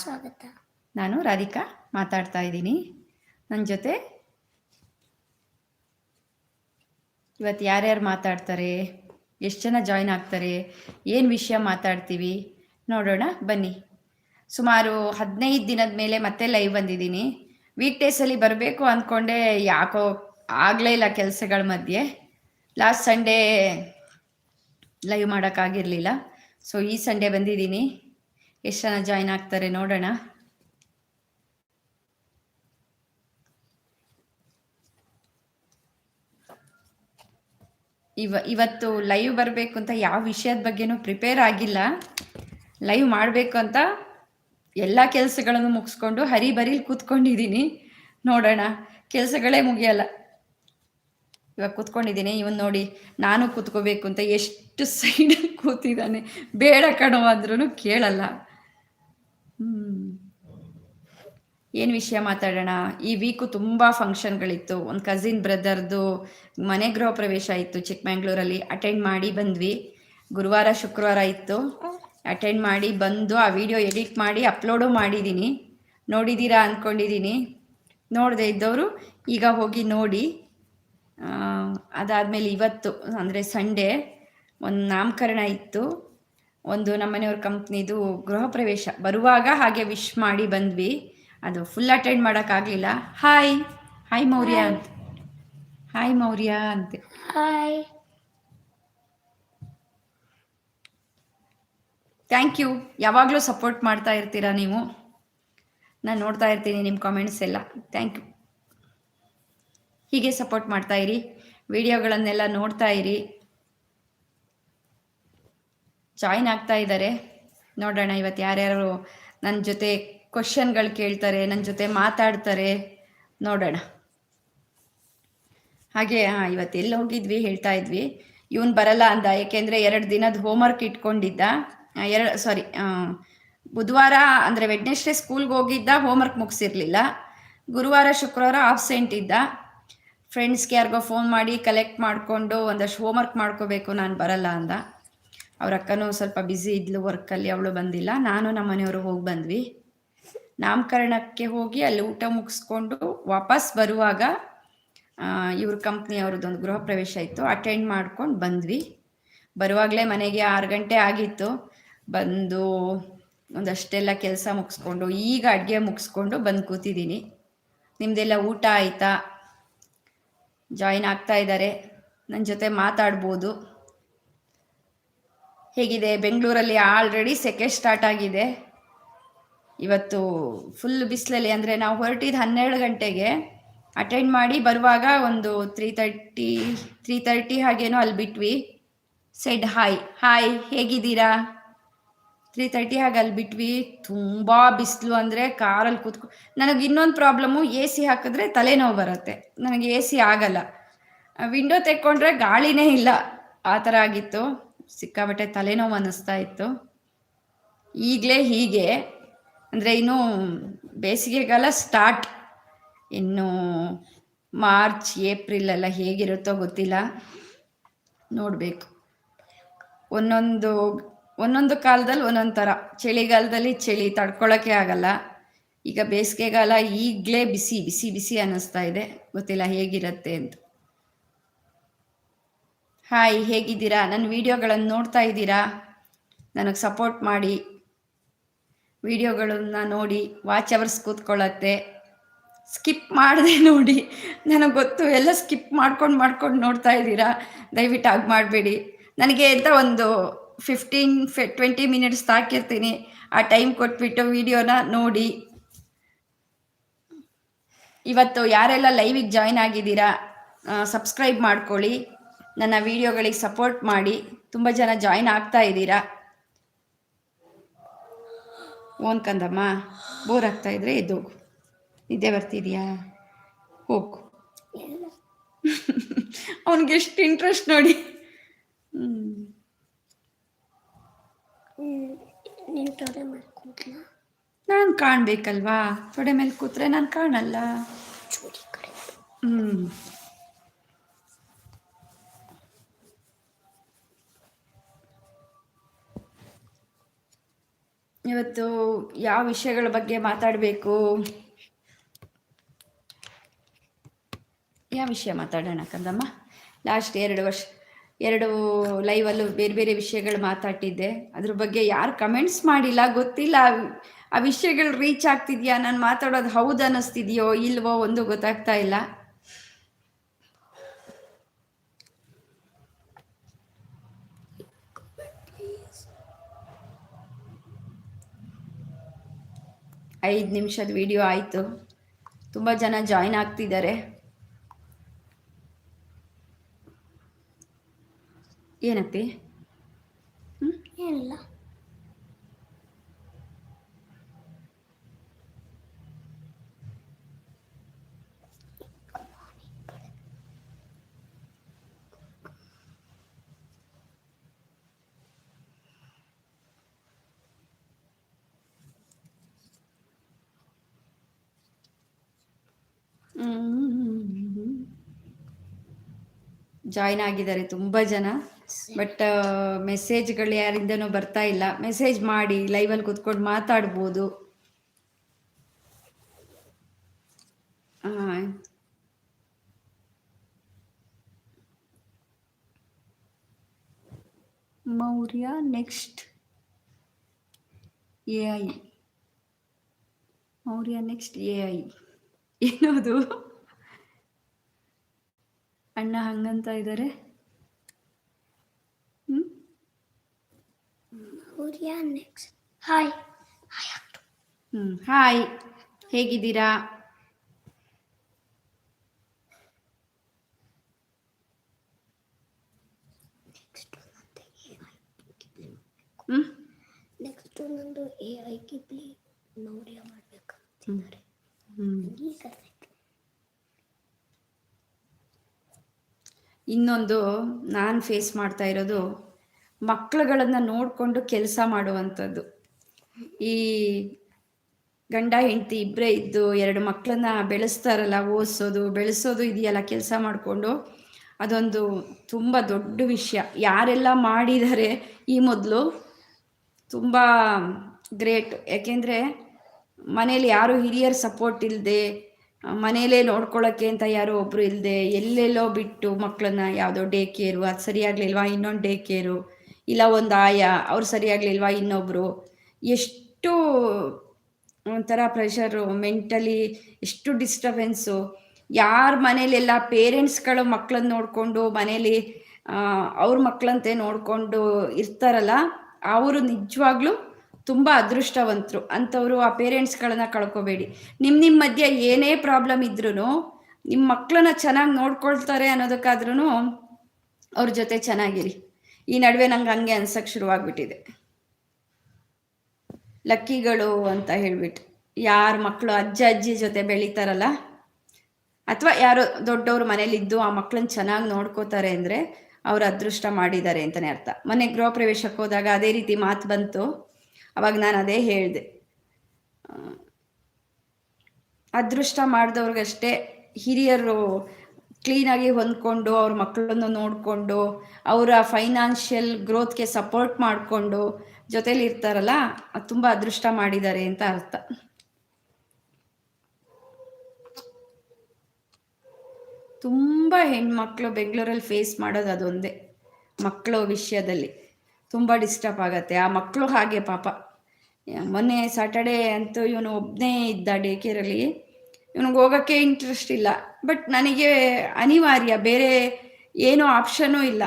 ಸ್ವಾಗತ. ನಾನು ರಾಧಿಕಾ ಮಾತಾಡ್ತಾ ಇದ್ದೀನಿ. ನನ್ನ ಜೊತೆ ಇವತ್ತು ಯಾರ್ಯಾರು ಮಾತಾಡ್ತಾರೆ, ಎಷ್ಟು ಜನ ಜಾಯ್ನ್ ಆಗ್ತಾರೆ, ಏನು ವಿಷಯ ಮಾತಾಡ್ತೀವಿ ನೋಡೋಣ, ಬನ್ನಿ. ಸುಮಾರು ಹದಿನೈದು ದಿನದ ಮೇಲೆ ಮತ್ತೆ ಲೈವ್ ಬಂದಿದ್ದೀನಿ. ವೀಕ್ ಡೇಸಲ್ಲಿ ಬರಬೇಕು ಅಂದ್ಕೊಂಡೆ ಯಾಕೋ ಆಗಲೇ ಇಲ್ಲ ಕೆಲಸಗಳ ಮಧ್ಯೆ. ಲಾಸ್ಟ್ ಸಂಡೇ ಲೈವ್ ಮಾಡೋಕ್ಕಾಗಿರಲಿಲ್ಲ ಸೊ ಈ ಸಂಡೇ ಬಂದಿದ್ದೀನಿ. ಎಷ್ಟು ಜನ ಜಾಯ್ನ್ ಆಗ್ತಾರೆ ನೋಡೋಣ. ಇವ, ಇವತ್ತು ಲೈವ್ ಬರಬೇಕು ಅಂತ ಯಾವ ವಿಷಯದ ಬಗ್ಗೆನೂ ಪ್ರಿಪೇರ್ ಆಗಿಲ್ಲ. ಲೈವ್ ಮಾಡಬೇಕು ಅಂತ ಎಲ್ಲ ಕೆಲಸಗಳನ್ನು ಮುಗಿಸ್ಕೊಂಡು ಹರಿಬರಿಲಿ ಕೂತ್ಕೊಂಡಿದ್ದೀನಿ ನೋಡೋಣ, ಕೆಲಸಗಳೇ ಮುಗಿಯಲ್ಲ. ಇವಾಗ ಕೂತ್ಕೊಂಡಿದ್ದೀನಿ ಇವನ್ ನೋಡಿ ನಾನು ಕೂತ್ಕೋಬೇಕು ಅಂತ ಎಷ್ಟು ಸೈಡ್ ಕೂತಿದ್ದಾನೆ. ಬೇಡ ಕಣೋ ಕೇಳಲ್ಲ ಹ್ಮ್ ಏನು ವಿಷಯ ಮಾತಾಡೋಣ? ಈ ವೀಕು ತುಂಬ ಫಂಕ್ಷನ್ಗಳಿತ್ತು ಒಂದು ಕಸಿನ್ ಬ್ರದರ್ದು ಮನೆ ಗೃಹ ಪ್ರವೇಶ ಇತ್ತು ಚಿಕ್ಕಮಂಗ್ಳೂರಲ್ಲಿ. ಅಟೆಂಡ್ ಮಾಡಿ ಬಂದ್ವಿ. ಗುರುವಾರ, ಶುಕ್ರವಾರ ಇತ್ತು. ಅಟೆಂಡ್ ಮಾಡಿ ಬಂದು ಆ ವಿಡಿಯೋ ಎಡಿಟ್ ಮಾಡಿ ಅಪ್ಲೋಡು ಮಾಡಿದ್ದೀನಿ ನೋಡಿದ್ದೀರಾ ಅಂದ್ಕೊಂಡಿದ್ದೀನಿ ನೋಡದೆ ಇದ್ದವರು ಈಗ ಹೋಗಿ ನೋಡಿ. ಅದಾದಮೇಲೆ ಇವತ್ತು, ಅಂದರೆ ಸಂಡೇ ಒಂದು ನಾಮಕರಣ ಇತ್ತು. ಒಂದು ನಮ್ಮನೆಯವ್ರ ಕಂಪ್ನಿದು ಗೃಹ ಪ್ರವೇಶ. ಬರುವಾಗ ಹಾಗೆ ವಿಶ್ ಮಾಡಿ ಬಂದ್ವಿ. ಅದು ಫುಲ್ ಅಟೆಂಡ್ ಮಾಡೋಕ್ಕಾಗಲಿಲ್ಲ ಹಾಯ್ ಹಾಯ್ ಮೌರ್ಯ ಅಂತ. ಹಾಯ್ ಮೌರ್ಯ ಅಂತೆ. ಹಾಯ್ ಥ್ಯಾಂಕ್ ಯು ಯಾವಾಗಲೂ ಸಪೋರ್ಟ್ ಮಾಡ್ತಾ ಇರ್ತೀರಾ ನೀವು? ನಾನು ನೋಡ್ತಾ ಇರ್ತೀನಿ ನಿಮ್ಮ ಕಾಮೆಂಟ್ಸ್ ಎಲ್ಲ. ಥ್ಯಾಂಕ್ ಯು ಹೀಗೆ ಸಪೋರ್ಟ್ ಮಾಡ್ತಾ ಇರಿ. ವಿಡಿಯೋಗಳನ್ನೆಲ್ಲ ನೋಡ್ತಾ ಇರಿ. ಜಾಯಿನ್ ಆಗ್ತಾ ಇದ್ದಾರೆ ನೋಡೋಣ ಇವತ್ತು ಯಾರ್ಯಾರು ನನ್ನ ಜೊತೆ ಕ್ವಶನ್ಗಳು ಕೇಳ್ತಾರೆ ನನ್ನ ಜೊತೆ ಮಾತಾಡ್ತಾರೆ. ನೋಡೋಣ. ಹಾಗೆ, ಹಾಂ, ಇವತ್ತು ಎಲ್ಲಿ ಹೋಗಿದ್ವಿ ಹೇಳ್ತಾ ಇದ್ವಿ. ಇವನು ಬರಲ್ಲ ಅಂದ, ಏಕೆಂದರೆ ಎರಡು ದಿನದ ಹೋಮ್ವರ್ಕ್ ಇಟ್ಕೊಂಡಿದ್ದ. ಎರಡು ಸಾರಿ ಬುಧವಾರ ಅಂದರೆ ವೆಡ್ನೆಸ್ಡೇ ಸ್ಕೂಲ್ಗೆ ಹೋಗಿದ್ದ ಹೋಮ್ವರ್ಕ್ ಮುಗಿಸಿರ್ಲಿಲ್ಲ. ಗುರುವಾರ, ಶುಕ್ರವಾರ ಆಬ್ಸೆಂಟ್ ಇದ್ದ. ಫ್ರೆಂಡ್ಸ್ಗೆ ಯಾರಿಗೋ ಫೋನ್ ಮಾಡಿ ಕಲೆಕ್ಟ್ ಮಾಡಿಕೊಂಡು ಒಂದಷ್ಟು ಹೋಮ್ವರ್ಕ್ ಮಾಡ್ಕೋಬೇಕು, ನಾನು ಬರಲ್ಲ ಅಂದ. ಅವ್ರ ಅಕ್ಕನೂ ಸ್ವಲ್ಪ ಬ್ಯುಸಿ ಇದ್ಲು ವರ್ಕಲ್ಲಿ ಅವಳು ಬಂದಿಲ್ಲ. ನಾನು ನಮ್ಮ ಮನೆಯವರು ಹೋಗಿ ಬಂದ್ವಿ. ನಾಮಕರಣಕ್ಕೆ ಹೋಗಿ ಅಲ್ಲಿ ಊಟ ಮುಗಿಸ್ಕೊಂಡು ವಾಪಸ್ ಬರುವಾಗ ಇವ್ರ ಕಂಪ್ನಿ ಅವ್ರದ್ದೊಂದು ಗೃಹ ಪ್ರವೇಶ ಇತ್ತು. ಅಟೆಂಡ್ ಮಾಡ್ಕೊಂಡು ಬಂದ್ವಿ. ಬರುವಾಗಲೇ ಮನೆಗೆ ಆರು ಗಂಟೆ ಆಗಿತ್ತು. ಬಂದು ಒಂದಷ್ಟೆಲ್ಲ ಕೆಲಸ ಮುಗಿಸ್ಕೊಂಡು, ಈಗ ಅಡುಗೆ ಮುಗಿಸ್ಕೊಂಡು ಬಂದು ಕೂತಿದ್ದೀನಿ. ನಿಮ್ಮದೆಲ್ಲ ಊಟ ಆಯಿತಾ? ಜಾಯಿನ್ ಆಗ್ತಾ ಇದ್ದಾರೆ ನನ್ನ ಜೊತೆ ಮಾತಾಡ್ಬೋದು. ಹೇಗಿದೆ? ಬೆಂಗಳೂರಲ್ಲಿ ಆಲ್ರೆಡಿ ಸೆಕೆ ಸ್ಟಾರ್ಟ್ ಆಗಿದೆ. ಇವತ್ತು ಫುಲ್ ಬಿಸಿಲಲ್ಲಿ ಅಂದರೆ ನಾವು ಹೊರಟಿದ್ದು ಹನ್ನೆರಡು ಗಂಟೆಗೆ ಅಟೆಂಡ್ ಮಾಡಿ ಬರುವಾಗ ಒಂದು ತ್ರೀ ತರ್ಟಿ ತ್ರೀ ತರ್ಟಿ ಹಾಗೇನೋ ಅಲ್ಲಿ ಬಿಟ್ವಿ. ಸೆಡ್ ಹಾಯ್ ಹಾಯ್ ಹೇಗಿದ್ದೀರಾ? ತ್ರೀ ತರ್ಟಿ ಹಾಗೆ ಅಲ್ಲಿ ಬಿಟ್ವಿ. ತುಂಬ ಬಿಸಿಲು ಅಂದರೆ ಕಾರಲ್ಲಿ ಕೂತ್ಕೊ ನನಗೆ ಇನ್ನೊಂದು ಪ್ರಾಬ್ಲಮ್ಮು ಎ ಸಿ ಹಾಕಿದ್ರೆ ತಲೆನೋವು ಬರುತ್ತೆ. ನನಗೆ ಎ ಸಿ ಆಗಲ್ಲ. ವಿಂಡೋ ತೆಕ್ಕೊಂಡ್ರೆ ಗಾಳಿನೇ ಇಲ್ಲ. ಆ ಥರ ಆಗಿತ್ತು. ಸಿಕ್ಕಾಬಟ್ಟೆ ತಲೆನೋವು ಅನ್ನಿಸ್ತಾ ಇತ್ತು. ಈಗಲೇ ಹೀಗೆ. ಅಂದರೆ ಇನ್ನು ಬೇಸಿಗೆಗಾಲ ಸ್ಟಾರ್ಟ್ ಇನ್ನು ಮಾರ್ಚ್, ಏಪ್ರಿಲ್ ಎಲ್ಲ ಹೇಗಿರುತ್ತೋ ಗೊತ್ತಿಲ್ಲ. ನೋಡಬೇಕು. ಒಂದೊಂದು ಒಂದೊಂದು ಕಾಲದಲ್ಲಿ ಒಂದೊಂದು ಥರ. ಚಳಿಗಾಲದಲ್ಲಿ ಚಳಿ ತಡ್ಕೊಳ್ಳೋಕ್ಕೆ ಆಗಲ್ಲ. ಈಗ ಬೇಸಿಗೆಗಾಲ ಈಗಲೇ ಬಿಸಿ ಬಿಸಿ ಬಿಸಿ ಅನ್ನಿಸ್ತಾ ಇದೆ. ಗೊತ್ತಿಲ್ಲ ಹೇಗಿರುತ್ತೆ ಅಂತ. ಹಾಯ್ ಹೇಗಿದ್ದೀರಾ? ನನ್ನ ವಿಡಿಯೋಗಳನ್ನು ನೋಡ್ತಾ ಇದ್ದೀರಾ? ನನಗೆ ಸಪೋರ್ಟ್ ಮಾಡಿ. ವಿಡಿಯೋಗಳನ್ನ ನೋಡಿ ವಾಚ್ ಅವರ್ಸ್ ಕೂತ್ಕೊಳ್ಳತ್ತೆ. ಸ್ಕಿಪ್ ಮಾಡದೆ ನೋಡಿ. ನನಗೆ ಗೊತ್ತು, ಎಲ್ಲ ಸ್ಕಿಪ್ ಮಾಡ್ಕೊಂಡು ಮಾಡ್ಕೊಂಡು ನೋಡ್ತಾ ಇದ್ದೀರಾ? ದಯವಿಟ್ಟು ಹಾಗೆ ಮಾಡಬೇಡಿ. ನನಗೆ ಅಂತ ಒಂದು ಫಿಫ್ಟೀನ್ ಫೆ ಟ್ವೆಂಟಿ ಮಿನಿಟ್ಸ್ ತಾಕಿರ್ತೀನಿ. ಆ ಟೈಮ್ ಕೊಟ್ಬಿಟ್ಟು ವಿಡಿಯೋನ ನೋಡಿ. ಇವತ್ತು ಯಾರೆಲ್ಲ ಲೈವಿಗೆ ಜಾಯ್ನ್ ಆಗಿದ್ದೀರಾ ಸಬ್ಸ್ಕ್ರೈಬ್ ಮಾಡ್ಕೊಳ್ಳಿ. ನನ್ನ ವಿಡಿಯೋಗಳಿಗೆ ಸಪೋರ್ಟ್ ಮಾಡಿ. ತುಂಬ ಜನ ಜಾಯ್ನ್ ಆಗ್ತಾ ಇದ್ದೀರಾ. ಓನ್ ಕಂದಮ್ಮ ಬೋರ್ ಆಗ್ತಾ ಇದ್ರೆ ಎದ್ದೋಗು ನಿದ್ದೆ ಬರ್ತಿದ್ಯಾ? ಹೋಗು. ಅವನಿಗೆ ಎಷ್ಟು ಇಂಟ್ರೆಸ್ಟ್ ನೋಡಿ. ನೀನು ಕಾಣ್ಬೇಕಲ್ವಾ? ತೊಡೆ ಮೇಲೆ ಕೂತ್ರೆ ನಾನು ಕಾಣಲ್ಲ. ಚೂರಿ ಇವತ್ತು ಯಾವ ವಿಷಯಗಳ ಬಗ್ಗೆ ಮಾತಾಡಬೇಕು? ಯಾವ ವಿಷಯ ಮಾತಾಡೋಣ ಕಂದಮ್ಮ? ಲಾಸ್ಟ್ ಎರಡು ವರ್ಷ, ಎರಡು ಲೈವಲ್ಲೂ ಬೇರೆ ಬೇರೆ ವಿಷಯಗಳು ಮಾತಾಡಿದ್ದೆ ಅದ್ರ ಬಗ್ಗೆ ಯಾರು ಕಮೆಂಟ್ಸ್ ಮಾಡಿಲ್ಲ, ಗೊತ್ತಿಲ್ಲ. ಆ ವಿಷಯಗಳು ರೀಚ್ ಆಗ್ತಿದ್ಯಾ? ನಾನು ಮಾತಾಡೋದು ಹೌದು ಅನ್ನಿಸ್ತಿದೆಯೋ, ಇಲ್ವೋ ಒಂದು ಗೊತ್ತಾಗ್ತಾ ಇಲ್ಲ. ಐದು ನಿಮಿಷದ ವಿಡಿಯೋ ಆಯಿತು. ತುಂಬ ಜನ ಜಾಯ್ನ್ ಆಗ್ತಿದ್ದಾರೆ. ಏನಪ್ಪಿ? ಏನಿಲ್ಲ. ಜಾಯ್ನ್ ಆಗಿದ್ದಾರೆ ತುಂಬ ಜನ. ಬಟ್ ಮೆಸೇಜ್ಗಳು ಯಾರಿಂದನೂ ಬರ್ತಾ ಇಲ್ಲ. ಮೆಸೇಜ್ ಮಾಡಿ ಲೈವಲ್ಲಿ ಕುತ್ಕೊಂಡು ಮಾತಾಡ್ಬೋದು. Maurya next. A I. Maurya next A I. ಏನದು? ಅಣ್ಣ ಹಂಗಂತ ಇದ್ದಾರೆ ಹ್ಮ್? ಹ್ಮ್ ಹಾಯ್ ಹ್ಮ್ ಹಾಯ್ ಹೇಗಿದ್ದೀರಾ? ಹ್ಮ್? ನೆಕ್ಸ್ಟ್ ನಂದು ಎ ಐ ಹ್ಮ್ ಹ್ಮ್ ಮಾಡ್ಬೇಕು ಹ್ಮ್ ಈಗ ಇನ್ನೊಂದು ನಾನು ಫೇಸ್ ಮಾಡ್ತಾ ಇರೋದು ಮಕ್ಕಳುಗಳನ್ನು ನೋಡಿಕೊಂಡು ಕೆಲಸ ಮಾಡುವಂಥದ್ದು. ಈ ಗಂಡ, ಹೆಂಡತಿ ಇಬ್ಬರೇ ಇದ್ದು ಎರಡು ಮಕ್ಕಳನ್ನ ಬೆಳೆಸ್ತಾರಲ್ಲ, ಓದಿಸೋದು, ಬೆಳೆಸೋದು ಇದೆಯಲ್ಲ ಕೆಲಸ ಮಾಡಿಕೊಂಡು, ಅದೊಂದು ತುಂಬ ದೊಡ್ಡ ವಿಷಯ. ಯಾರೆಲ್ಲ ಮಾಡಿದ್ದಾರೆ ಈ ಮೊದಲು ತುಂಬ ಗ್ರೇಟ್. ಯಾಕೆಂದರೆ ಮನೇಲಿ ಯಾರು ಹಿರಿಯರ್ ಸಪೋರ್ಟ್ ಇಲ್ಲದೆ ಮನೇಲೇ ನೋಡ್ಕೊಳ್ಳೋಕ್ಕೆ ಅಂತ ಯಾರೋ ಒಬ್ರು ಇಲ್ಲದೆ ಎಲ್ಲೆಲ್ಲೋ ಬಿಟ್ಟು ಮಕ್ಕಳನ್ನ ಯಾವುದೋ ಡೇ ಕೇರು ಅದು ಸರಿಯಾಗ್ಲಿಲ್ವಾ? ಇನ್ನೊಂದು ಡೇ ಕೇರು ಇಲ್ಲ ಒಂದು ಆಯ, ಅವ್ರು ಸರಿಯಾಗ್ಲಿಲ್ವಾ ಇನ್ನೊಬ್ರು? ಎಷ್ಟು ಒಂಥರ ಪ್ರೆಷರು ಮೆಂಟಲಿ ಎಷ್ಟು ಡಿಸ್ಟರ್ಬೆನ್ಸು ಯಾರ ಮನೇಲೆಲ್ಲ ಪೇರೆಂಟ್ಸ್ಗಳು ಮಕ್ಕಳನ್ನ ನೋಡಿಕೊಂಡು ಮನೇಲಿ ಅವ್ರ ಮಕ್ಕಳಂತೆ ನೋಡಿಕೊಂಡು ಇರ್ತಾರಲ್ಲ, ಅವರು ನಿಜವಾಗ್ಲೂ ತುಂಬ ಅದೃಷ್ಟವಂತರು. ಅಂಥವ್ರು ಆ ಪೇರೆಂಟ್ಸ್ಗಳನ್ನ ಕಳ್ಕೊಬೇಡಿ. ನಿಮ್ಮ ನಿಮ್ಮ ಮಧ್ಯೆ ಏನೇ ಪ್ರಾಬ್ಲಮ್ ಇದ್ರೂ ನಿಮ್ಮ ಮಕ್ಕಳನ್ನ ಚೆನ್ನಾಗಿ ನೋಡ್ಕೊಳ್ತಾರೆ ಅನ್ನೋದಕ್ಕಾದ್ರೂ ಅವ್ರ ಜೊತೆ ಚೆನ್ನಾಗಿರಿ. ಈ ನಡುವೆ ನಂಗೆ ಹಂಗೆ ಅನ್ಸಕ್ಕೆ ಶುರುವಾಗ್ಬಿಟ್ಟಿದೆ. ಲಕ್ಕಿಗಳು ಅಂತ ಹೇಳ್ಬಿಟ್ಟು ಯಾರ ಮಕ್ಕಳು ಅಜ್ಜ, ಅಜ್ಜಿ ಜೊತೆ ಬೆಳೀತಾರಲ್ಲ, ಅಥವಾ ಯಾರೋ ದೊಡ್ಡವರು ಮನೇಲಿದ್ದು ಆ ಮಕ್ಕಳನ್ನ ಚೆನ್ನಾಗಿ ನೋಡ್ಕೋತಾರೆ ಅಂದರೆ ಅವ್ರ ಅದೃಷ್ಟ ಮಾಡಿದ್ದಾರೆ ಅಂತಲೇ ಅರ್ಥ. ಮನೆ ಗೃಹ ಪ್ರವೇಶಕ್ಕೆ ಹೋದಾಗ ಅದೇ ರೀತಿ ಮಾತು ಬಂತು. ಅವಾಗ ನಾನು ಅದೇ ಹೇಳಿದೆ. ಅದೃಷ್ಟ ಮಾಡಿದವ್ರಿಗಷ್ಟೇ ಹಿರಿಯರು ಕ್ಲೀನಾಗಿ ಹೊಂದ್ಕೊಂಡು ಅವ್ರ ಮಕ್ಕಳನ್ನು ನೋಡಿಕೊಂಡು ಅವರ ಫೈನಾನ್ಷಿಯಲ್ ಗ್ರೋತ್ಗೆ ಸಪೋರ್ಟ್ ಮಾಡಿಕೊಂಡು ಜೊತೇಲಿ ಇರ್ತಾರಲ್ಲ, ಅದು ತುಂಬ ಅದೃಷ್ಟ ಮಾಡಿದ್ದಾರೆ ಅಂತ ಅರ್ಥ. ತುಂಬ ಹೆಣ್ಮಕ್ಳು ಬೆಂಗಳೂರಲ್ಲಿ ಫೇಸ್ ಮಾಡೋದು ಅದೊಂದೇ ಮಕ್ಕಳು ವಿಷಯದಲ್ಲಿ. ತುಂಬ ಡಿಸ್ಟರ್ಬ್ ಆಗತ್ತೆ. ಆ ಮಕ್ಕಳು ಹಾಗೆ ಪಾಪ. ಮೊನ್ನೆ ಸ್ಯಾಟರ್ಡೇ ಅಂತೂ ಇವನು ಒಬ್ಬನೇ ಇದ್ದ ಡೇ ಕೇರಲ್ಲಿ ಇವನಿಗೆ ಹೋಗೋಕ್ಕೆ ಇಂಟ್ರೆಸ್ಟ್ ಇಲ್ಲ. ಬಟ್ ನನಗೆ ಅನಿವಾರ್ಯ. ಬೇರೆ ಏನೂ ಆಪ್ಷನೂ ಇಲ್ಲ.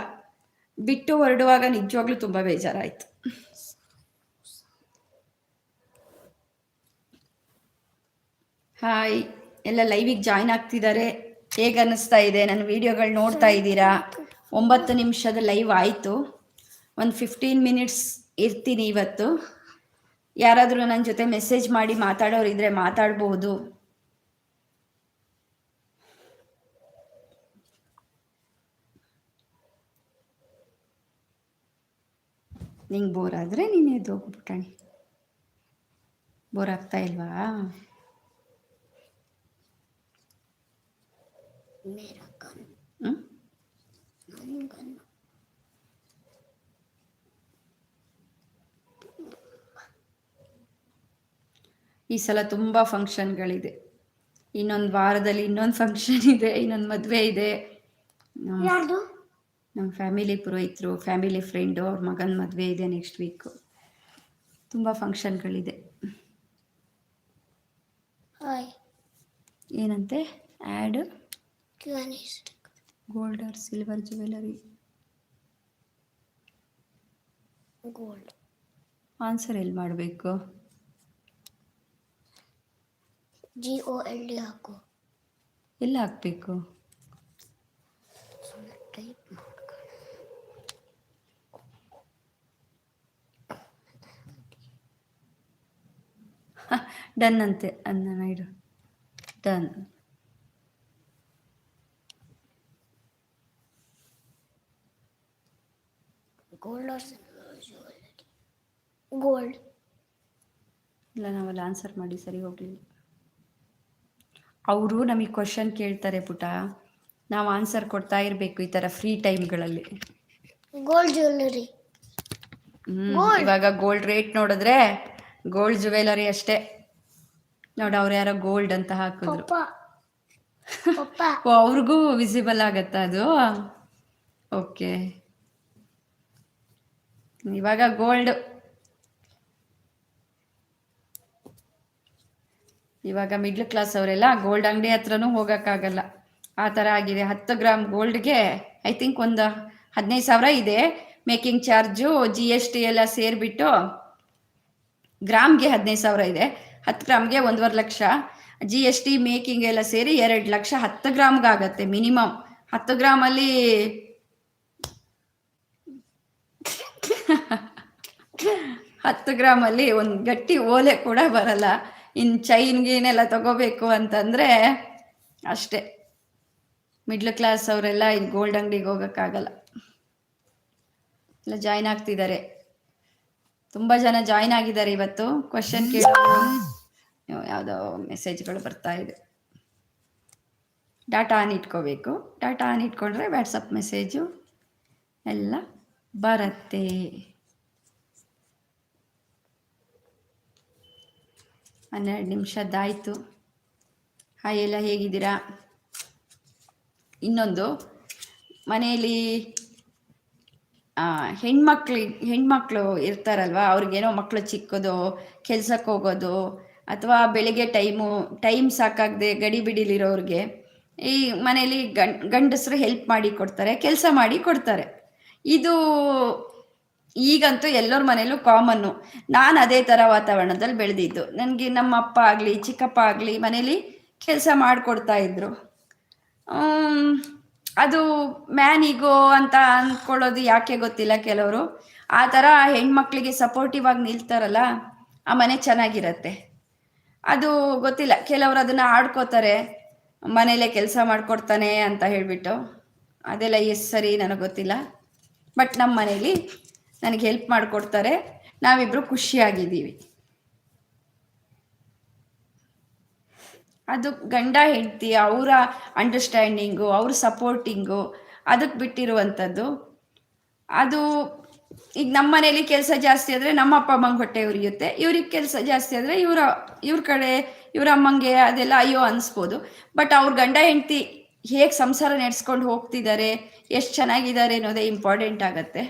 ಬಿಟ್ಟು ಹೊರಡುವಾಗ ನಿಜವಾಗ್ಲೂ ತುಂಬ ಬೇಜಾರಾಯಿತು. ಹಾಯ್ ಎಲ್ಲ ಲೈವಿಗೆ ಜಾಯ್ನ್ ಆಗ್ತಿದ್ದಾರೆ ಹೇಗೆ ಅನ್ನಿಸ್ತಾ ಇದೆ? ನನ್ನ ವಿಡಿಯೋಗಳು ನೋಡ್ತಾ ಇದ್ದೀರಾ? ಒಂಬತ್ತು ನಿಮಿಷದ ಲೈವ್ ಆಯಿತು. ಒಂದು ಫಿಫ್ಟೀನ್ ಮಿನಿಟ್ಸ್ ಇರ್ತೀನಿ ಇವತ್ತು. ಯಾರಾದರೂ ನನ್ನ ಜೊತೆ ಮೆಸೇಜ್ ಮಾಡಿ ಮಾತಾಡೋರು ಇದ್ರೆ ಮಾತಾಡ್ಬೋದು. ನಿಂಗೆ ಬೋರ್ ಆದರೆ ನೀನು ಎದ್ದು ಹೋಗು ಪುಟಾಣಿ ಬೋರ್ ಆಗ್ತಾ ಇಲ್ವಾ? ಮೇರಾ ಗನ್ ಹ್ಮ್? ನನ್ನ ಗನ್ ಈ ಸಲ ತುಂಬ ಫಂಕ್ಷನ್ಗಳಿದೆ ಇನ್ನೊಂದು ವಾರದಲ್ಲಿ ಇನ್ನೊಂದು ಫಂಕ್ಷನ್ ಇದೆ ಇನ್ನೊಂದು ಮದುವೆ ಇದೆ. ನಮ್ಮ ಫ್ಯಾಮಿಲಿ ಪುರೋಹಿತರು ಫ್ಯಾಮಿಲಿ ಫ್ರೆಂಡು ಅವ್ರ ಮಗನ ಮದುವೆ ಇದೆ ನೆಕ್ಸ್ಟ್ ವೀಕು ತುಂಬ ಫಂಕ್ಷನ್ಗಳಿದೆ ಹಾಯ್. ಏನಂತೆ? Add gold or silver jewellery gold answer ಎಲ್ಲಿ ಮಾಡಬೇಕು? ಜಿ ಓ ಎಲ್ ಡಿ ಹಾಕು. ಎಲ್ಲಿ ಹಾಕಬೇಕು? ಟೈಪ್ ಡನ್ ಅಂತೆ. ಅನ್ನ ಇಡು. ಡನ್. ಗೋಲ್ಡ್ ಗೋಲ್ಡ್ ಇಲ್ಲ ನಾವೆಲ್ಲ ಆನ್ಸರ್ ಮಾಡಿ ಸರಿ ಹೋಗಲಿಲ್ಲ ಅವರು ನಮಗೆ ಕ್ವಶನ್ ಕೇಳ್ತಾರೆ ಪುಟ. ನಾವು ಆನ್ಸರ್ ಕೊಡ್ತಾ ಇರಬೇಕು ಈ ಥರ ಫ್ರೀ ಟೈಮ್ಗಳಲ್ಲಿ ಗೋಲ್ಡ್ ಜ್ಯುವೆಲರಿ ಇವಾಗ ಗೋಲ್ಡ್ ರೇಟ್ ನೋಡಿದ್ರೆ ಗೋಲ್ಡ್ ಜ್ಯುವೆಲರಿ ಅಷ್ಟೇ. ನೋಡಿ ಅವ್ರು ಯಾರೋ ಗೋಲ್ಡ್ ಅಂತ ಹಾಕಿದ್ರು. ಓ ಅವ್ರಿಗೂ ವಿಸಿಬಲ್ ಆಗತ್ತಾ ಅದು? ಓಕೆ ಇವಾಗ ಗೋಲ್ಡ್ ಇವಾಗ ಮಿಡ್ಲ್ ಕ್ಲಾಸ್ ಅವರೆಲ್ಲ ಗೋಲ್ಡ್ ಅಂಗಡಿ ಹತ್ರನೂ ಹೋಗೋಕ್ಕಾಗಲ್ಲ. ಆ ಥರ ಆಗಿದೆ. ಹತ್ತು ಗ್ರಾಮ್ ಗೋಲ್ಡ್ಗೆ ಐ ಥಿಂಕ್ ಒಂದು ಹದಿನೈದು ಸಾವಿರ ಇದೆ. Making charge G S T ಎಲ್ಲ ಸೇರಿಬಿಟ್ಟು ಗ್ರಾಮ್ಗೆ ಹದಿನೈದು ಸಾವಿರ ಇದೆ. ಹತ್ತು ಗ್ರಾಮ್ಗೆ ಒಂದೂವರೆ lakh. G S T making ಎಲ್ಲ ಸೇರಿ ಎರಡು ಲಕ್ಷ ಹತ್ತು ಗ್ರಾಮ್ಗೆ ಆಗತ್ತೆ ಮಿನಿಮಮ್. ಹತ್ತು ಗ್ರಾಮಲ್ಲಿ ಹತ್ತು ಗ್ರಾಮಲ್ಲಿ ಒಂದು ಗಟ್ಟಿ ಓಲೆ ಕೂಡ ಬರಲ್ಲ. ಇನ್ನು ಚೈನ್ ಗೀನೆಲ್ಲ ತಗೋಬೇಕು ಅಂತಂದ್ರೆ ಅಷ್ಟೇ. ಮಿಡ್ಲ್ ಕ್ಲಾಸ್ ಅವರೆಲ್ಲ ಇನ್ ಗೋಲ್ಡ್ ಅಂಗಡಿಗೆ ಹೋಗೋಕ್ಕಾಗಲ್ಲ. ಎಲ್ಲ ಜಾಯ್ನ್ ಆಗ್ತಿದ್ದಾರೆ. ತುಂಬಾ ಜನ ಜಾಯ್ನ್ ಆಗಿದ್ದಾರೆ ಇವತ್ತು. ಕ್ವಶನ್ ಕೇಳೋರು ಯಾವುದೋ ಮೆಸೇಜ್ಗಳು ಬರ್ತಾ ಇದೆ. ಡಾಟಾ ಆನ್ ಇಟ್ಕೋಬೇಕು. ಡಾಟಾ ಆನ್ ಇಟ್ಕೊಂಡ್ರೆ ವಾಟ್ಸಪ್ ಮೆಸೇಜು ಎಲ್ಲ ಬರುತ್ತೆ. ಹನ್ನೆರಡು ನಿಮಿಷದ್ದಾಯಿತು. ಹಾಯ್ ಎಲ್ಲ ಹೇಗಿದ್ದೀರಾ? ಇನ್ನೊಂದು, ಮನೆಯಲ್ಲಿ ಹೆಣ್ಮಕ್ಳು ಹೆಣ್ಮಕ್ಳು ಇರ್ತಾರಲ್ವ, ಅವ್ರಿಗೇನೋ ಮಕ್ಕಳು ಚಿಕ್ಕೋದು, ಕೆಲ್ಸಕ್ಕೆ ಹೋಗೋದು, ಅಥವಾ ಬೆಳಿಗ್ಗೆ ಟೈಮು, ಟೈಮ್ ಸಾಕಾಗದೆ ಗಡಿ ಬಿಡಿಲಿರೋರಿಗೆ, ಈ ಮನೇಲಿ ಗಂಡ್, ಗಂಡಸರು ಹೆಲ್ಪ್ ಮಾಡಿ ಕೊಡ್ತಾರೆ, ಕೆಲಸ ಮಾಡಿ ಕೊಡ್ತಾರೆ. ಇದು ಈಗಂತೂ ಎಲ್ಲರ ಮನೇಲೂ ಕಾಮನ್ನು. ನಾನು ಅದೇ ಥರ ವಾತಾವರಣದಲ್ಲಿ ಬೆಳೆದಿದ್ದು. ನನಗೆ ನಮ್ಮ ಅಪ್ಪ ಆಗಲಿ, ಚಿಕ್ಕಪ್ಪ ಆಗಲಿ ಮನೇಲಿ ಕೆಲಸ ಮಾಡಿಕೊಡ್ತಾ ಇದ್ರು. ಅದು ಅದು ಮ್ಯಾನಿಗೋ ಅಂತ ಅಂದ್ಕೊಳ್ಳೋದು ಯಾಕೆ ಗೊತ್ತಿಲ್ಲ ಕೆಲವರು. ಆ ಥರ ಹೆಣ್ಮಕ್ಳಿಗೆ ಸಪೋರ್ಟಿವ್ ಆಗಿ ನಿಲ್ತಾರಲ್ಲ, ಆ ಮನೆ ಚೆನ್ನಾಗಿರತ್ತೆ. ಅದು ಗೊತ್ತಿಲ್ಲ. ಕೆಲವರು ಅದನ್ನು ಆಡ್ಕೋತಾರೆ. ಮನೇಲೆ ಕೆಲಸ ಮಾಡಿಕೊಡ್ತಾನೆ ಅಂತ ಹೇಳಿಬಿಟ್ಟು. ಅದೆಲ್ಲ ಎಷ್ಟು ಸರಿ ನನಗೆ ಗೊತ್ತಿಲ್ಲ. ಬಟ್ ನಮ್ಮ ಮನೇಲಿ ನನಗೆ ಹೆಲ್ಪ್ ಮಾಡಿಕೊಡ್ತಾರೆ. ನಾವಿಬ್ರು ಖುಷಿಯಾಗಿದ್ದೀವಿ. ಅದು ಗಂಡ ಹೆಂಡತಿ ಅವರ ಅಂಡರ್ಸ್ಟ್ಯಾಂಡಿಂಗು ಅವ್ರ ಸಪೋರ್ಟಿಂಗು ಅದಕ್ಕೆ ಬಿಟ್ಟಿರುವಂಥದ್ದು ಅದು ಈಗ ನಮ್ಮ ಮನೇಲಿ ಕೆಲಸ ಜಾಸ್ತಿ ಆದರೆ ನಮ್ಮ ಅಪ್ಪ ಅಮ್ಮಂಗೆ ಹೊಟ್ಟೆ ಉರಿಯುತ್ತೆ. ಇವ್ರಿಗೆ ಕೆಲಸ ಜಾಸ್ತಿ ಆದರೆ ಇವರ, ಇವ್ರ ಕಡೆ, ಇವ್ರ ಅಮ್ಮಂಗೆ ಅದೆಲ್ಲ ಅಯ್ಯೋ ಅನಿಸ್ಬೋದು. ಬಟ್ ಅವ್ರ ಗಂಡ ಹೆಂಡತಿ ಹೇಗೆ ಸಂಸಾರ ನಡೆಸ್ಕೊಂಡು ಹೋಗ್ತಿದ್ದಾರೆ, ಎಷ್ಟು ಚೆನ್ನಾಗಿದ್ದಾರೆ ಅನ್ನೋದೇ ಇಂಪಾರ್ಟೆಂಟ್ ಆಗತ್ತೆ.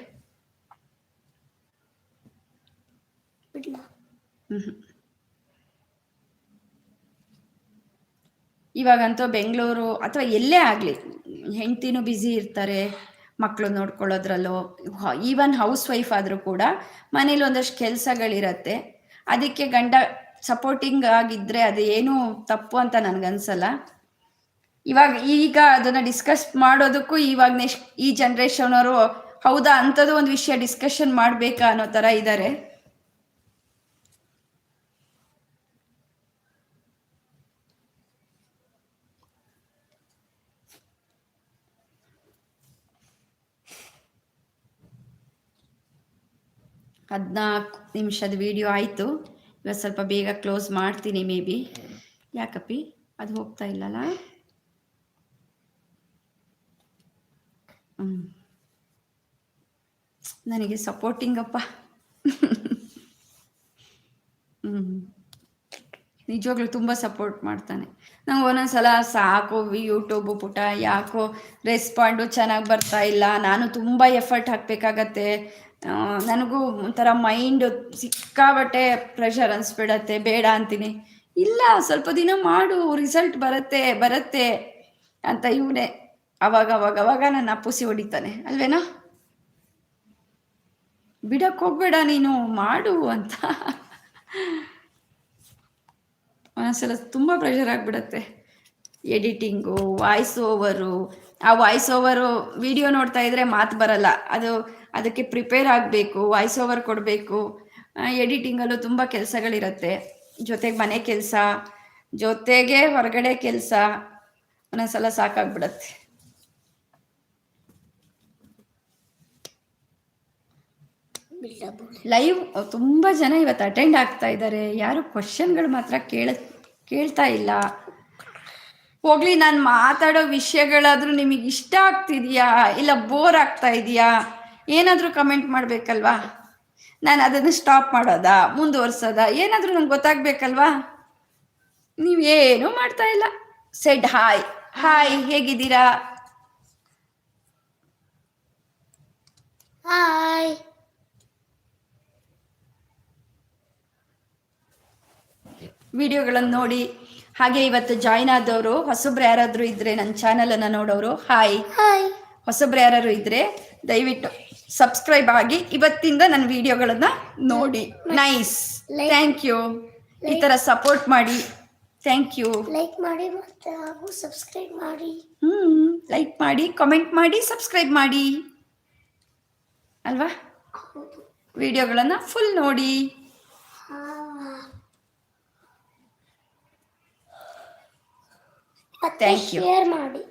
ಇವಾಗಂತೂ ಬೆಂಗಳೂರು ಅಥವಾ ಎಲ್ಲೇ ಆಗಲಿ, ಹೆಂಡ್ತಿನೂ ಬ್ಯುಸಿ ಇರ್ತಾರೆ ಮಕ್ಕಳು ನೋಡ್ಕೊಳ್ಳೋದ್ರಲ್ಲೋ ಈವನ್ ಹೌಸ್ ವೈಫ್ ಆದರೂ ಕೂಡ ಮನೇಲಿ ಒಂದಷ್ಟು ಕೆಲಸಗಳಿರತ್ತೆ. ಅದಕ್ಕೆ ಗಂಡ ಸಪೋರ್ಟಿಂಗ್ ಆಗಿದ್ದರೆ ಅದು ಏನೂ ತಪ್ಪು ಅಂತ ನನಗನ್ಸಲ್ಲ. ಇವಾಗ ಈಗ ಅದನ್ನು ಡಿಸ್ಕಸ್ ಮಾಡೋದಕ್ಕೂ ಇವಾಗ ನೆಕ್ಸ್ಟ್ ಈ ಜನ್ರೇಷನ್ ಅವರು ಹೌದಾ ಅಂಥದ್ದು ಒಂದು ವಿಷಯ ಡಿಸ್ಕಷನ್ ಮಾಡಬೇಕಾ ಅನ್ನೋ ಥರ ಇದ್ದಾರೆ ಹದಿನಾಲ್ಕು ನಿಮಿಷದ ವಿಡಿಯೋ ಆಯಿತು. ಇವತ್ತು ಸ್ವಲ್ಪ ಬೇಗ ಕ್ಲೋಸ್ ಮಾಡ್ತೀನಿ ಮೇ ಬಿ ಯಾಕಪ್ಪಿ? ಅದು ಹೋಗ್ತಾ ಇಲ್ಲಲ್ಲ? ನನಗೆ ಸಪೋರ್ಟಿಂಗಪ್ಪ ಹ್ಞೂ ನಿಜವಾಗ್ಲೂ ತುಂಬ ಸಪೋರ್ಟ್ ಮಾಡ್ತಾನೆ. ನಂಗೆ ಒಂದೊಂದ್ಸಲ ಸಾಕು ಯೂಟ್ಯೂಬು ಪುಟ, ಯಾಕೋ ರೆಸ್ಪಾಂಡು ಚೆನ್ನಾಗಿ ಬರ್ತಾ ಇಲ್ಲ. ನಾನು ತುಂಬ ಎಫರ್ಟ್ ಹಾಕಬೇಕಾಗತ್ತೆ. ನನಗೂ ಒಂಥರ ಮೈಂಡ್ ಸಿಕ್ಕಾಬಟ್ಟೆ ಪ್ರೆಷರ್ ಅನ್ಸ್ಬಿಡತ್ತೆ, ಬೇಡ ಅಂತೀನಿ. ಇಲ್ಲ, ಸ್ವಲ್ಪ ದಿನ ಮಾಡು ರಿಸಲ್ಟ್ ಬರುತ್ತೆ ಬರುತ್ತೆ ಅಂತ ಇವನೇ ಅವಾಗ ಅವಾಗ ಅವಾಗ ನನ್ನ ಅಪ್ಪುಸಿ ಹೊಡಿತಾನೆ. ಅಲ್ವೇನಾ? ಬಿಡಕ್ ಹೋಗ್ಬೇಡ ನೀನು, ಮಾಡು ಅಂತ. ಒಂದೊಂದ್ಸಲ ತುಂಬ ಪ್ರೆಷರ್ ಆಗಿಬಿಡತ್ತೆ. ಎಡಿಟಿಂಗು ವಾಯ್ಸ್ ಓವರು ಆ ವಾಯ್ಸ್ ಓವರು ವಿಡಿಯೋ ನೋಡ್ತಾ ಇದ್ರೆ ಮಾತು ಬರಲ್ಲ. ಅದು ಅದಕ್ಕೆ ಪ್ರಿಪೇರ್ ಆಗಬೇಕು ವಾಯ್ಸ್ ಓವರ್ ಕೊಡಬೇಕು. ಎಡಿಟಿಂಗಲ್ಲೂ ತುಂಬ ಕೆಲಸಗಳಿರುತ್ತೆ. ಜೊತೆಗೆ ಮನೆ ಕೆಲಸ, ಜೊತೆಗೆ ಹೊರಗಡೆ ಕೆಲಸ, ಒಂದೊಂದ್ಸಲ ಸಾಕಾಗ್ಬಿಡತ್ತೆ. ಲೈವ್ ತುಂಬ ಜನ ಇವತ್ತು ಅಟೆಂಡ್ ಆಗ್ತಾ ಇದ್ದಾರೆ ಯಾರು ಕ್ವಶನ್ಗಳು ಮಾತ್ರ ಕೇಳ, ಕೇಳ್ತಾ ಇಲ್ಲ. ಹೋಗ್ಲಿ, ನಾನು ಮಾತಾಡೋ ವಿಷಯಗಳಾದರೂ ನಿಮಗೆ ಇಷ್ಟ ಆಗ್ತಿದೆಯಾ? ಇಲ್ಲ ಬೋರ್ ಆಗ್ತಾ ಇದೆಯಾ? ಏನಾದರೂ ಕಮೆಂಟ್ ಮಾಡಬೇಕಲ್ವಾ? ನಾನು ಅದನ್ನು ಸ್ಟಾಪ್ ಮಾಡೋದಾ? ಮುಂದುವರ್ಸೋದಾ? ಏನಾದರೂ ನಂಗೆ ಗೊತ್ತಾಗಬೇಕಲ್ವಾ? ನೀವೇನೂ ಮಾಡ್ತಾ ಇಲ್ಲ. ಸೆಡ್ ಹಾಯ್ ಹಾಯ್ ಹೇಗಿದ್ದೀರಾ? ಹಾಯ್ ವಿಡಿಯೋಗಳನ್ನು ನೋಡಿ. ಹಾಗೆ ಇವತ್ತು ಜಾಯ್ನ್ ಆದವರು ಹೊಸಬ್ರು ಯಾರಾದರೂ ಇದ್ರೆ ನನ್ನ ಚಾನಲನ್ನು ನೋಡೋರು ಹಾಯ್ ಹಾಯ್ ಹೊಸಬ್ರು ಯಾರಾದ್ರು ಇದ್ರೆ ದಯವಿಟ್ಟು ಸಬ್ಸ್ಕ್ರೈಬ್ ಆಗಿ ಇವತ್ತಿಂದ ನನ್ನ ವಿಡಿಯೋಗಳನ್ನ ನೋಡಿ. ನೈಸ್ ಥ್ಯಾಂಕ್ ಯು ಈ ಥರ ಸಪೋರ್ಟ್ ಮಾಡಿ. ಥ್ಯಾಂಕ್ ಯು ಲೈಕ್ ಮಾಡಿ ಮತ್ತೆ ಹಾಗೂ ಸಬ್ಸ್ಕ್ರೈಬ್ ಮಾಡಿ. ಹ್ಮ್. ಲೈಕ್ ಮಾಡಿ ಕಮೆಂಟ್ ಮಾಡಿ ಸಬ್ಸ್ಕ್ರೈಬ್ ಮಾಡಿ. ಅಲ್ವಾ? ವಿಡಿಯೋಗಳನ್ನು ಫುಲ್ ನೋಡಿ. ಥ್ಯಾಂಕ್ ಯು ಶೇರ್ ಮಾಡಿ.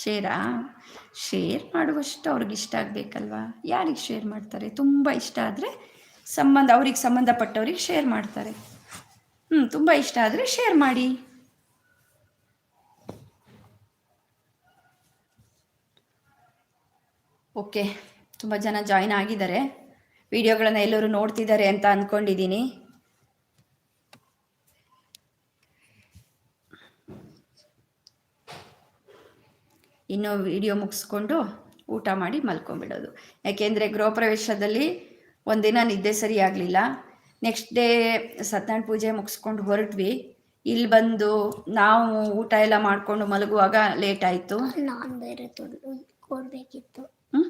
ಶೇರಾ? ಶೇರ್ ಮಾಡುವಷ್ಟು ಅವ್ರಿಗೆ ಇಷ್ಟ ಆಗಬೇಕಲ್ವಾ? ಯಾರಿಗೆ ಶೇರ್ ಮಾಡ್ತಾರೆ? ತುಂಬ ಇಷ್ಟ ಆದರೆ ಸಂಬಂಧ, ಅವ್ರಿಗೆ ಸಂಬಂಧಪಟ್ಟವ್ರಿಗೆ ಶೇರ್ ಮಾಡ್ತಾರೆ. ಹ್ಞೂ ತುಂಬ ಇಷ್ಟ ಆದರೆ ಶೇರ್ ಮಾಡಿ. ಓಕೆ, ತುಂಬ ಜನ ಜಾಯ್ನ್ ಆಗಿದ್ದಾರೆ. ವಿಡಿಯೋಗಳನ್ನು ಎಲ್ಲರೂ ನೋಡ್ತಿದ್ದಾರೆ ಅಂತ ಅಂದ್ಕೊಂಡಿದ್ದೀನಿ ಇನ್ನು ವಿಡಿಯೋ ಮುಗಿಸ್ಕೊಂಡು ಊಟ ಮಾಡಿ ಮಲ್ಕೊಂಬಿಡೋದು ಯಾಕೆಂದರೆ ಗೃಹಪ್ರವೇಶದಲ್ಲಿ ಒಂದಿನ ನಿದ್ದೆ ಸರಿ ಆಗಲಿಲ್ಲ. ನೆಕ್ಸ್ಟ್ ಡೇ ಸತ್ಯನಾರಾಯಣ ಪೂಜೆ ಮುಗಿಸ್ಕೊಂಡು ಹೊರಟ್ವಿ. ಇಲ್ಲಿ ಬಂದು ನಾವು ಊಟ ಎಲ್ಲ ಮಾಡಿಕೊಂಡು ಮಲಗುವಾಗ ಲೇಟ್ ಆಯಿತು. ನಾನು ಬೇರೆ ತೊಟ್ಲು ಕೂರ್ಬೇಕಿತ್ತು. ಹ್ಞೂ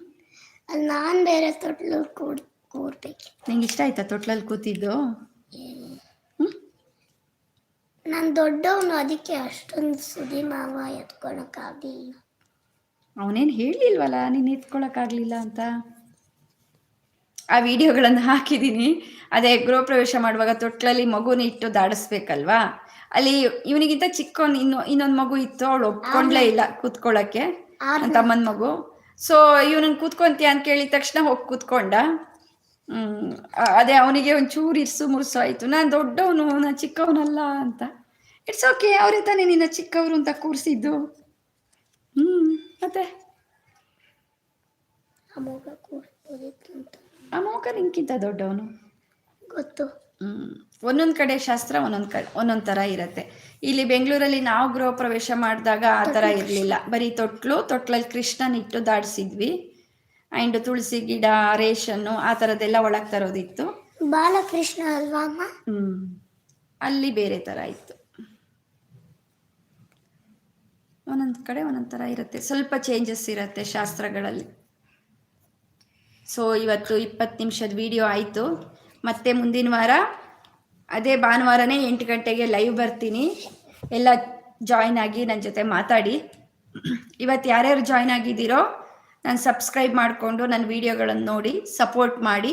ನಾನ್ ಬೇರೆ ತೊಟ್ಲು ಕೂಡ್ ಕೂರ್ಬೇಕಿತ್ತು. ನಿಂಗೆ ಇಷ್ಟ ಆಯ್ತಾ ತೊಟ್ಲಲ್ಲಿ ಕೂತಿದ್ದು? ನಾನು ದೊಡ್ಡವನು ಅದಕ್ಕೆ ಅಷ್ಟೊಂದು ಸುದಿ ಮಾವ ಎತ್ಕೊಳಕ್ಕಾಗಲಿಲ್ಲ. ಅವನೇನು ಹೇಳಿಲ್ವಲ್ಲ ನೀನು ಎತ್ಕೊಳಕ್ಕಾಗಲಿಲ್ಲ ಅಂತ? ಆ ವಿಡಿಯೋಗಳನ್ನು ಹಾಕಿದ್ದೀನಿ ಅದೇ ಗೃಹ ಪ್ರವೇಶ ಮಾಡುವಾಗ ತೊಟ್ಲಲ್ಲಿ ಮಗುನ ಇಟ್ಟು ದಾಡಿಸ್ಬೇಕಲ್ವಾ? ಅಲ್ಲಿ ಇವನಿಗಿಂತ ಚಿಕ್ಕವನ್ ಇನ್ನು ಇನ್ನೊಂದು ಮಗು ಇತ್ತು ಅವಳು ಒಪ್ಕೊಂಡ್ಲೇ ಇಲ್ಲ ಕೂತ್ಕೊಳ್ಳೋಕ್ಕೆ ತಮ್ಮನ್ ಮಗು. ಸೊ ಇವನನ್ನು ಕೂತ್ಕೊಂತೀಯ ಅಂತ ಕೇಳಿದ ತಕ್ಷಣ ಹೋಗಿ ಕೂತ್ಕೊಂಡ. ಅದೇ ಅವನಿಗೆ ಒಂಚೂರು ಇರ್ಸು ಮುರ್ಸು ಆಯ್ತು. ನಾನು ದೊಡ್ಡವನು ನಾನು ಚಿಕ್ಕವನಲ್ಲ ಅಂತ. ಇಟ್ಸ್ ಓಕೆ ಅವರೇ ತಾನೇ ನಿನ್ನ ಚಿಕ್ಕವರು ಅಂತ ಕೂರಿಸಿದ್ದು. ಮತ್ತೆ? ಅಮೋಘ ಅಂತ ದೊಡ್ಡವನು? ಗೊತ್ತು. ಒಂದೊಂದು ಕಡೆ ಶಾಸ್ತ್ರ ಒಂದೊಂದು ಕಡೆ ಒಂದೊಂದು ಥರ ಇರುತ್ತೆ. ಇಲ್ಲಿ ಬೆಂಗಳೂರಲ್ಲಿ ನಾವು ಗೃಹ ಪ್ರವೇಶ ಮಾಡಿದಾಗ ಆ ಥರ ಇರಲಿಲ್ಲ. ಬರೀ ತೊಟ್ಲು ತೊಟ್ಲಲ್ಲಿ ಕೃಷ್ಣನ ಇಟ್ಟು ದಾಡಿಸಿದ್ವಿ ಆ್ಯಂಡ್ ತುಳಸಿ ಗಿಡ ರೇಷನ್ನು ಆ ಥರದ್ದೆಲ್ಲ ಒಳಗೆ ತರೋದಿತ್ತು. ಬಾಲಕೃಷ್ಣ ಅಲ್ವಾ ಅಮ್ಮ? ಹ್ಮ್. ಅಲ್ಲಿ ಬೇರೆ ಥರ ಇತ್ತು. ಒಂದೊಂದು ಕಡೆ ಒಂದೊಂದು ಥರ ಇರುತ್ತೆ. ಸ್ವಲ್ಪ ಚೇಂಜಸ್ ಇರುತ್ತೆ ಶಾಸ್ತ್ರಗಳಲ್ಲಿ. ಸೊ ಇವತ್ತು ಇಪ್ಪತ್ತು ನಿಮಿಷದ ವಿಡಿಯೋ ಆಯಿತು. ಮತ್ತೆ ಮುಂದಿನ ವಾರ ಅದೇ ಭಾನುವಾರನೇ ಎಂಟು ಗಂಟೆಗೆ ಲೈವ್ ಬರ್ತೀನಿ. ಎಲ್ಲ ಜಾಯ್ನ್ ಆಗಿ ನನ್ನ ಜೊತೆ ಮಾತಾಡಿ. ಇವತ್ತು ಯಾರ್ಯಾರು ಜಾಯ್ನ್ ಆಗಿದ್ದೀರೋ ನಾನು ಸಬ್ಸ್ಕ್ರೈಬ್ ಮಾಡಿಕೊಂಡು ನನ್ನ ವಿಡಿಯೋಗಳನ್ನು ನೋಡಿ ಸಪೋರ್ಟ್ ಮಾಡಿ.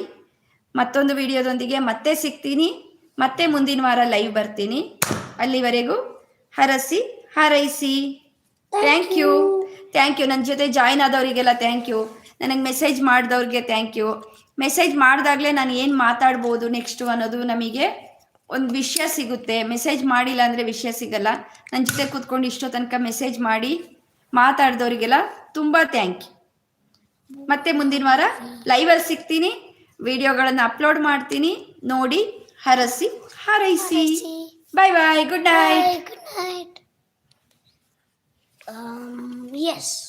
ಮತ್ತೊಂದು ವಿಡಿಯೋದೊಂದಿಗೆ ಮತ್ತೆ ಸಿಗ್ತೀನಿ. ಮತ್ತೆ ಮುಂದಿನ ವಾರ ಲೈವ್ ಬರ್ತೀನಿ. ಅಲ್ಲಿವರೆಗೂ ಹರಸಿ ಹಾರೈಸಿ. ಥ್ಯಾಂಕ್ ಯು ಥ್ಯಾಂಕ್ ಯು ನನ್ನ ಜೊತೆ ಜಾಯ್ನ್ ಆದವರಿಗೆಲ್ಲ ಥ್ಯಾಂಕ್ ಯು ನನಗೆ ಮೆಸೇಜ್ ಮಾಡಿದವ್ರಿಗೆ ಥ್ಯಾಂಕ್ ಯು ಮೆಸೇಜ್ ಮಾಡಿದಾಗಲೇ ನಾನು ಏನು ಮಾತಾಡ್ಬೋದು ನೆಕ್ಸ್ಟು ಅನ್ನೋದು ನಮಗೆ ಒಂದು ವಿಷಯ ಸಿಗುತ್ತೆ. ಮೆಸೇಜ್ ಮಾಡಿಲ್ಲ ಅಂದರೆ ವಿಷಯ ಸಿಗಲ್ಲ. ನನ್ನ ಜೊತೆ ಕೂತ್ಕೊಂಡು ಇಷ್ಟೋ ತನಕ ಮೆಸೇಜ್ ಮಾಡಿ ಮಾತಾಡಿದವರಿಗೆಲ್ಲ ತುಂಬ ಥ್ಯಾಂಕ್ ಯು ಮತ್ತೆ ಮುಂದಿನ ವಾರ ಲೈವಲ್ಲಿ ಸಿಗ್ತೀನಿ. ವಿಡಿಯೋಗಳನ್ನು ಅಪ್ಲೋಡ್ ಮಾಡ್ತೀನಿ. ನೋಡಿ ಹರಸಿ ಹಾರೈಸಿ. Bye bye bye good night. Um, yes.